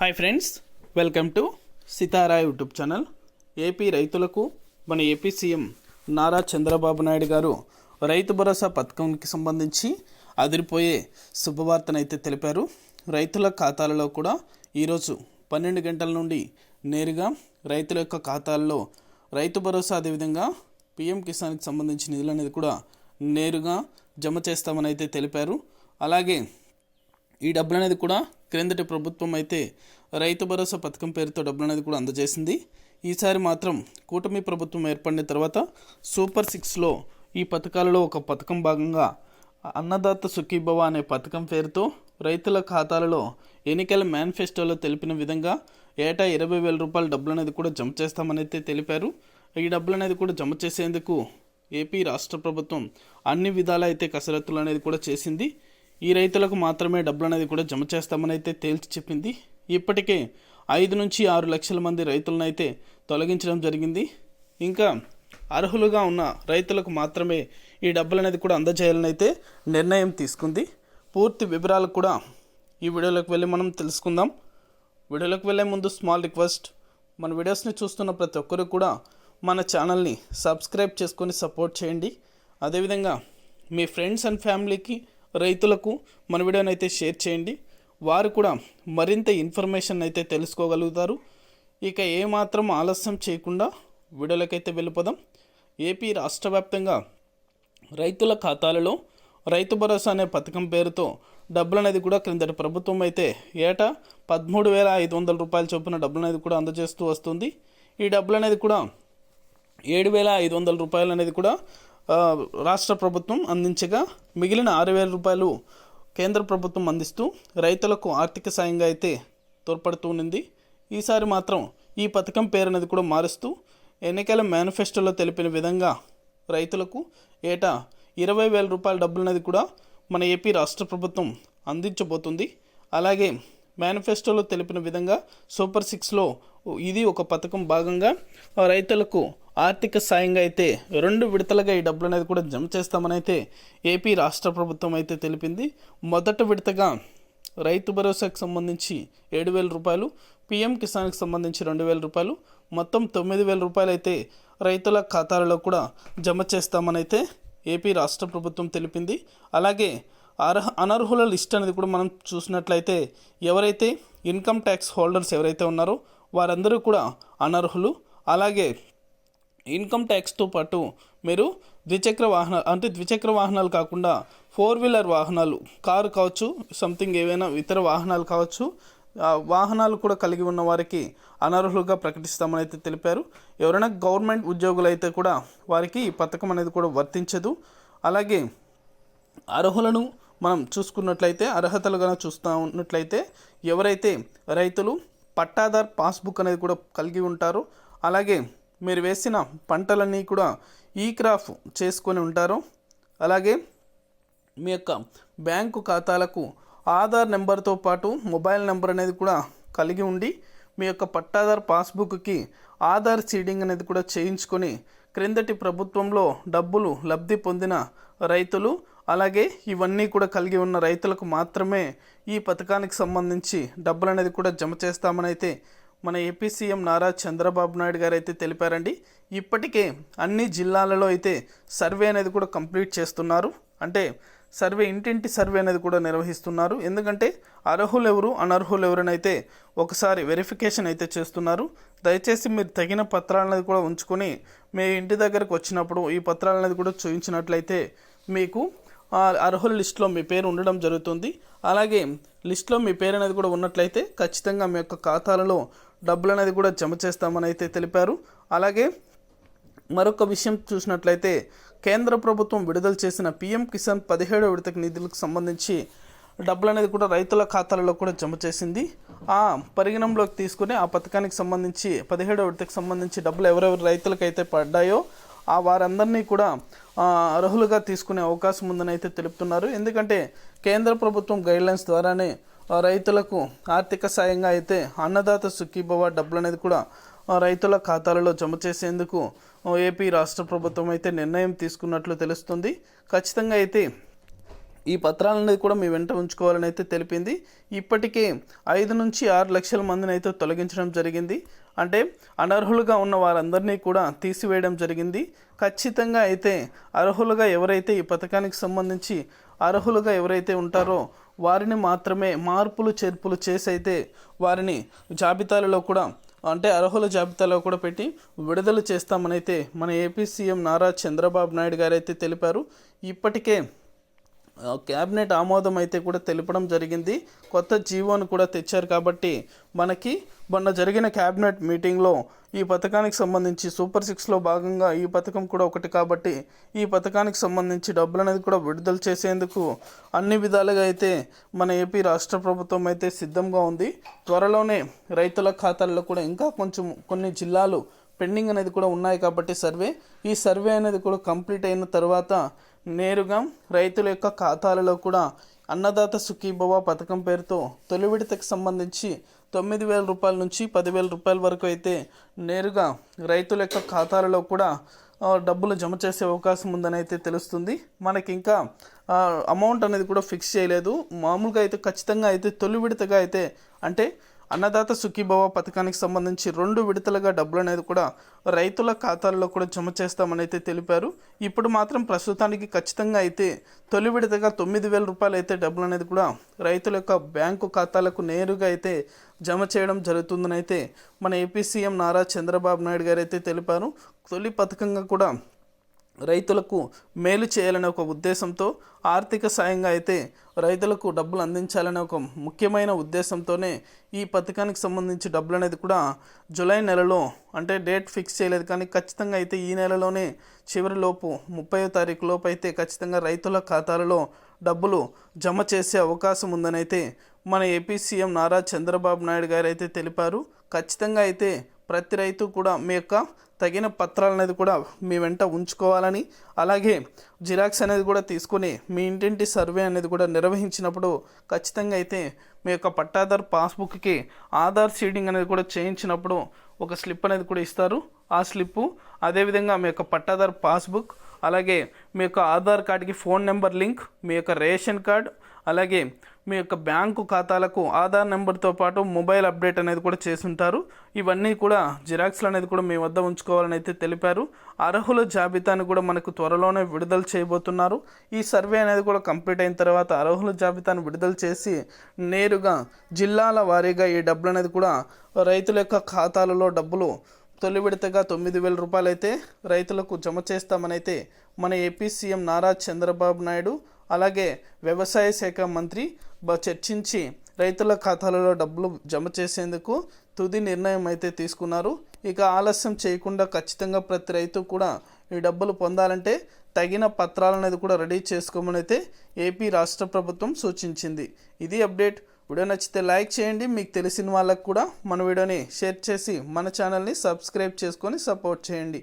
Hi friends welcome to Sitara YouTube channel AP రైతులకు మన AP CM Nara Chandrababu Naidu garu Rythu భరోసా పథకంకి సంబంధించి అదిరిపోయే శుభవార్తనైతే తెలిపారు. రైతుల ఖాతాలలో కూడా ఈరోజు పన్నెండు గంటల నుండి నేరుగా రైతుల యొక్క ఖాతాల్లో రైతు భరోసా అదేవిధంగా పిఎం కిసాన్కి సంబంధించిన నిధులు అనేది కూడా నేరుగా జమ చేస్తామని అయితే తెలిపారు. అలాగే ఈ డబ్బులు అనేది కూడా క్రిందటి ప్రభుత్వం అయితే రైతు భరోసా పథకం పేరుతో డబ్బులు అనేది కూడా అందజేసింది. ఈసారి మాత్రం కూటమి ప్రభుత్వం ఏర్పడిన తర్వాత సూపర్ సిక్స్లో ఈ పథకాలలో ఒక పథకం భాగంగా అన్నదాత సుఖీభవ అనే పథకం పేరుతో రైతుల ఖాతాలలో ఎన్నికల మేనిఫెస్టోలో తెలిపిన విధంగా ఏటా ఇరవై వేల రూపాయల డబ్బులు అనేది కూడా జమ చేస్తామని అయితే తెలిపారు. ఈ డబ్బులు అనేది కూడా జమ చేసేందుకు ఏపీ రాష్ట్ర ప్రభుత్వం అన్ని విధాల అయితే కసరత్తులు అనేది కూడా చేసింది. ఈ రైతులకు మాత్రమే డబ్బులు అనేది కూడా జమ చేస్తామని అయితే తేల్చి చెప్పింది. ఇప్పటికే ఐదు నుంచి ఆరు లక్షల మంది రైతులను అయితే తొలగించడం జరిగింది. ఇంకా అర్హులుగా ఉన్న రైతులకు మాత్రమే ఈ డబ్బులు అనేది కూడా అందజేయాలని అయితే నిర్ణయం తీసుకుంది. పూర్తి వివరాలు కూడా ఈ వీడియోలోకి వెళ్ళి మనం తెలుసుకుందాం. వీడియోలోకి వెళ్ళే ముందు స్మాల్ రిక్వెస్ట్ మన వీడియోస్ని చూస్తున్న ప్రతి ఒక్కరు కూడా మన ఛానల్ని సబ్స్క్రైబ్ చేసుకొని సపోర్ట్ చేయండి. అదేవిధంగా మీ ఫ్రెండ్స్ అండ్ ఫ్యామిలీకి రైతులకు మన వీడియోని అయితే షేర్ చేయండి. వారు కూడా మరింత ఇన్ఫర్మేషన్ అయితే తెలుసుకోగలుగుతారు. ఇక ఏమాత్రం ఆలస్యం చేయకుండా వీడియోలకైతే వెళ్ళిపోదాం. ఏపీ రాష్ట్ర వ్యాప్తంగా రైతుల ఖాతాలలో రైతు భరోసా అనే పథకం పేరుతో డబ్బులు అనేది కూడా క్రిందటి ప్రభుత్వం అయితే ఏటా పదమూడు వేల ఐదు వందల రూపాయల చొప్పున డబ్బులు అనేది కూడా అందజేస్తూ వస్తుంది. ఈ డబ్బులు అనేది కూడా ఏడు వేల ఐదు వందల రూపాయలు అనేది కూడా రాష్ట్ర ప్రభుత్వం అందించగా మిగిలిన ఆరు వేల రూపాయలు కేంద్ర ప్రభుత్వం అందిస్తూ రైతులకు ఆర్థిక సాయంగా అయితే తోడ్పడుతూ ఉన్నది ఈసారి మాత్రం ఈ పథకం పేరు అనేది కూడా మారుస్తూ ఎన్నికల మేనిఫెస్టోలో తెలిపిన విధంగా రైతులకు ఏటా ఇరవై వేల రూపాయల డబ్బులనేది కూడా మన ఏపీ రాష్ట్ర ప్రభుత్వం అందించబోతుంది. అలాగే మేనిఫెస్టోలో తెలిపిన విధంగా సూపర్ సిక్స్లో ఇది ఒక పథకం భాగంగా రైతులకు ఆర్థిక సాయంగా అయితే రెండు విడతలుగా ఈ డబ్బులు అనేది కూడా జమ చేస్తామని అయితే ఏపీ రాష్ట్ర ప్రభుత్వం అయితే తెలిపింది. మొదట విడతగా రైతు భరోసాకు సంబంధించి ఏడు వేల రూపాయలు పిఎం కిసాన్కి సంబంధించి రెండు వేల రూపాయలు మొత్తం తొమ్మిది వేల రూపాయలు అయితే రైతుల ఖాతాలలో కూడా జమ చేస్తామని అయితే ఏపీ రాష్ట్ర ప్రభుత్వం తెలిపింది. అలాగే అర్హ అనర్హుల లిస్ట్ అనేది కూడా మనం చూసినట్లయితే ఎవరైతే ఇన్కమ్ ట్యాక్స్ హోల్డర్స్ ఎవరైతే ఉన్నారో వారందరూ కూడా అనర్హులు. అలాగే ఇన్కమ్ ట్యాక్స్తో పాటు మీరు ద్విచక్ర వాహనాలు అంటే ద్విచక్ర వాహనాలు కాకుండా ఫోర్ వీలర్ వాహనాలు కారు కావచ్చు సంథింగ్ ఏవైనా ఇతర వాహనాలు కావచ్చు వాహనాలు కూడా కలిగి ఉన్న వారికి అనర్హులుగా ప్రకటిస్తామని అయితే తెలిపారు. ఎవరైనా గవర్నమెంట్ ఉద్యోగులు అయితే కూడా వారికి ఈ పథకం అనేది కూడా వర్తించదు. అలాగే అర్హులను మనం చూసుకున్నట్లయితే అర్హతలు కనుక చూస్తూ ఉన్నట్లయితే ఎవరైతే రైతులు పట్టాదార్ పాస్బుక్ అనేది కూడా కలిగి ఉంటారో అలాగే మీరు వేసిన పంటలన్నీ కూడా ఈ క్రాఫ్ చేసుకొని ఉంటారో అలాగే మీ యొక్క బ్యాంకు ఖాతాలకు ఆధార్ నెంబర్తో పాటు మొబైల్ నెంబర్ అనేది కూడా కలిగి ఉండి మీ యొక్క పట్టాదార్ పాస్బుక్కి ఆధార్ సీడింగ్ అనేది కూడా చేయించుకొని క్రిందటి ప్రభుత్వంలో డబ్బులు లబ్ధి పొందిన రైతులు అలాగే ఇవన్నీ కూడా కలిగి ఉన్న రైతులకు మాత్రమే ఈ పథకానికి సంబంధించి డబ్బులు అనేది కూడా జమ చేస్తామని అయితే మన ఏపీ సీఎం నారా చంద్రబాబు నాయుడు గారు అయితే తెలిపారండి. ఇప్పటికే అన్ని జిల్లాలలో అయితే సర్వే అనేది కూడా కంప్లీట్ చేస్తున్నారు. అంటే సర్వే ఇంటింటి సర్వే అనేది కూడా నిర్వహిస్తున్నారు. ఎందుకంటే అర్హులు ఎవరు అనర్హులు ఎవరనైతే ఒకసారి వెరిఫికేషన్ అయితే చేస్తున్నారు. దయచేసి మీరు తగిన పత్రాలనేది కూడా ఉంచుకొని మీ ఇంటి దగ్గరకు వచ్చినప్పుడు ఈ పత్రాలనేది కూడా చూపించినట్లయితే మీకు అర్హుల లిస్టులో మీ పేరు ఉండడం జరుగుతుంది. అలాగే లిస్టులో మీ పేరు అనేది కూడా ఉన్నట్లయితే ఖచ్చితంగా మీ యొక్క ఖాతాలలో డబ్బులు అనేది కూడా జమ చేస్తామని అయితే తెలిపారు. అలాగే మరొక విషయం చూసినట్లయితే కేంద్ర ప్రభుత్వం విడుదల చేసిన పీఎం కిసాన్ పదిహేడో విడతకు నిధులకు సంబంధించి డబ్బులు అనేది కూడా రైతుల ఖాతాలలో కూడా జమ చేసింది. ఆ పరిగణంలోకి తీసుకుని ఆ పథకానికి సంబంధించి పదిహేడో విడతకు సంబంధించి డబ్బులు ఎవరెవరు రైతులకైతే పడ్డాయో ఆ వారందరినీ కూడా అర్హులుగా తీసుకునే అవకాశం ఉందని అయితే తెలుపుతున్నారు. ఎందుకంటే కేంద్ర ప్రభుత్వం గైడ్లైన్స్ ద్వారానే రైతులకు ఆర్థిక సాయంగా అయితే అన్నదాత సుఖీభవ డబ్బులు అనేది కూడా రైతుల ఖాతాలలో జమ చేసేందుకు ఏపీ రాష్ట్ర ప్రభుత్వం అయితే నిర్ణయం తీసుకున్నట్లు తెలుస్తుంది. ఖచ్చితంగా అయితే ఈ పత్రాలనేది కూడా మీ వెంట ఉంచుకోవాలని అయితే తెలిపింది. ఇప్పటికే ఐదు నుంచి ఆరు లక్షల మందిని అయితే తొలగించడం జరిగింది. అంటే అనర్హులుగా ఉన్న వారందరినీ కూడా తీసివేయడం జరిగింది. ఖచ్చితంగా అయితే అర్హులుగా ఎవరైతే ఈ పథకానికి సంబంధించి అర్హులుగా ఎవరైతే ఉంటారో వారిని మాత్రమే మార్పులు చేర్పులు చేసి అయితే వారిని జాబితాలలో కూడా అంటే అర్హుల జాబితాలో కూడా పెట్టి విడుదల చేస్తామనైతే మన ఏపీ సీఎం నారా చంద్రబాబు నాయుడు గారైతే తెలిపారు. ఇప్పటికే క్యాబినెట్ ఆమోదం అయితే కూడా తెలపడం జరిగింది. కొత్త జీవోను కూడా తెచ్చారు కాబట్టి మనకి మొన్న జరిగిన క్యాబినెట్ మీటింగ్లో ఈ పథకానికి సంబంధించి సూపర్ సిక్స్లో భాగంగా ఈ పథకం కూడా ఒకటి కాబట్టి ఈ పథకానికి సంబంధించి డబ్బులు అనేది కూడా విడుదల చేసేందుకు అన్ని విధాలుగా అయితే మన ఏపీ రాష్ట్ర ప్రభుత్వం అయితే సిద్ధంగా ఉంది. త్వరలోనే రైతుల ఖాతాల్లో కూడా ఇంకా కొంచెం కొన్ని జిల్లాలు పెండింగ్ అనేది కూడా ఉన్నాయి కాబట్టి సర్వే. ఈ సర్వే అనేది కూడా కంప్లీట్ అయిన తర్వాత నేరుగా రైతుల యొక్క ఖాతాలలో కూడా అన్నదాత సుఖీభవ పథకం పేరుతో తొలి విడతకు సంబంధించి తొమ్మిది వేల రూపాయల నుంచి పదివేల రూపాయల వరకు అయితే నేరుగా రైతుల యొక్క ఖాతాలలో కూడా డబ్బులు జమ చేసే అవకాశం ఉందని అయితే తెలుస్తుంది. మనకి ఇంకా అమౌంట్ అనేది కూడా ఫిక్స్ చేయలేదు. మామూలుగా అయితే ఖచ్చితంగా అయితే తొలి విడతగా అయితే అంటే అన్నదాత సుఖీభవ పథకానికి సంబంధించి రెండు విడతలుగా డబ్బులు అనేది కూడా రైతుల ఖాతాల్లో కూడా జమ చేస్తామని అయితే తెలిపారు. ఇప్పుడు మాత్రం ప్రస్తుతానికి ఖచ్చితంగా అయితే తొలి విడతగా తొమ్మిది వేల రూపాయలు అయితే డబ్బులు అనేది కూడా రైతుల యొక్క బ్యాంకు ఖాతాలకు నేరుగా అయితే జమ చేయడం జరుగుతుందని అయితే మన ఏపీ సీఎం నారా చంద్రబాబు నాయుడు గారు అయితే తెలిపారు. తొలి పథకంగా కూడా రైతులకు మేలు చేయాలనే ఒక ఉద్దేశంతో ఆర్థిక సాయంగా అయితే రైతులకు డబ్బులు అందించాలనే ఒక ముఖ్యమైన ఉద్దేశంతోనే ఈ పథకానికి సంబంధించి డబ్బులు అనేది కూడా జూలై నెలలో అంటే డేట్ ఫిక్స్ చేయలేదు కానీ ఖచ్చితంగా అయితే ఈ నెలలోనే చివరిలోపు ముప్పై తారీఖు లోపు అయితే ఖచ్చితంగా రైతుల ఖాతాలలో డబ్బులు జమ చేసే అవకాశం ఉందని అయితే మన ఏపీ సీఎం నారా చంద్రబాబు నాయుడు గారు అయితే తెలిపారు. ఖచ్చితంగా అయితే ప్రతి రైతు కూడా మీ యొక్క తగిన పత్రాలు అనేది కూడా మీ వెంట ఉంచుకోవాలని అలాగే జిరాక్స్ అనేది కూడా తీసుకుని మీ ఇంటింటి సర్వే అనేది కూడా నిర్వహించినప్పుడు ఖచ్చితంగా అయితే మీ యొక్క పట్టాదారు పాస్బుక్కి ఆధార్ సీడింగ్ అనేది కూడా చేయించినప్పుడు ఒక స్లిప్ అనేది కూడా ఇస్తారు. ఆ స్లిప్పు అదేవిధంగా మీ యొక్క పట్టాదార్ పాస్బుక్ అలాగే మీ యొక్క ఆధార్ కార్డుకి ఫోన్ నెంబర్ లింక్ మీ యొక్క రేషన్ కార్డ్ అలాగే మీ యొక్క బ్యాంకు ఖాతాలకు ఆధార్ నెంబర్తో పాటు మొబైల్ అప్డేట్ అనేది కూడా చేసుంటారు ఇవన్నీ కూడా జిరాక్స్లు అనేది కూడా మీ వద్ద ఉంచుకోవాలని అయితే తెలిపారు. అర్హుల జాబితాను కూడా మనకు త్వరలోనే విడుదల చేయబోతున్నారు. ఈ సర్వే అనేది కూడా కంప్లీట్ అయిన తర్వాత అర్హుల జాబితాను విడుదల చేసి నేరుగా జిల్లాల వారీగా ఈ డబ్బులు అనేది కూడా రైతుల యొక్క ఖాతాలలో డబ్బులు తొలి విడతగా తొమ్మిది వేల రూపాయలు అయితే రైతులకు జమ చేస్తామనైతే మన ఏపీ సీఎం నారా చంద్రబాబు నాయుడు అలాగే వ్యవసాయ శాఖ మంత్రి చర్చించి రైతుల ఖాతాలలో డబ్బులు జమ చేసేందుకు తుది నిర్ణయం అయితే తీసుకున్నారు. ఇక ఆలస్యం చేయకుండా ఖచ్చితంగా ప్రతి రైతు కూడా ఈ డబ్బులు పొందాలంటే తగిన పత్రాలు అనేది కూడా రెడీ చేసుకోమని అయితే ఏపీ రాష్ట్ర ప్రభుత్వం సూచించింది. ఇది అప్డేట్. వీడియో నచ్చితే లైక్ చేయండి. మీకు తెలిసిన వాళ్ళకు కూడా మన వీడియోని షేర్ చేసి మన ఛానల్ని సబ్స్క్రైబ్ చేసుకొని సపోర్ట్ చేయండి.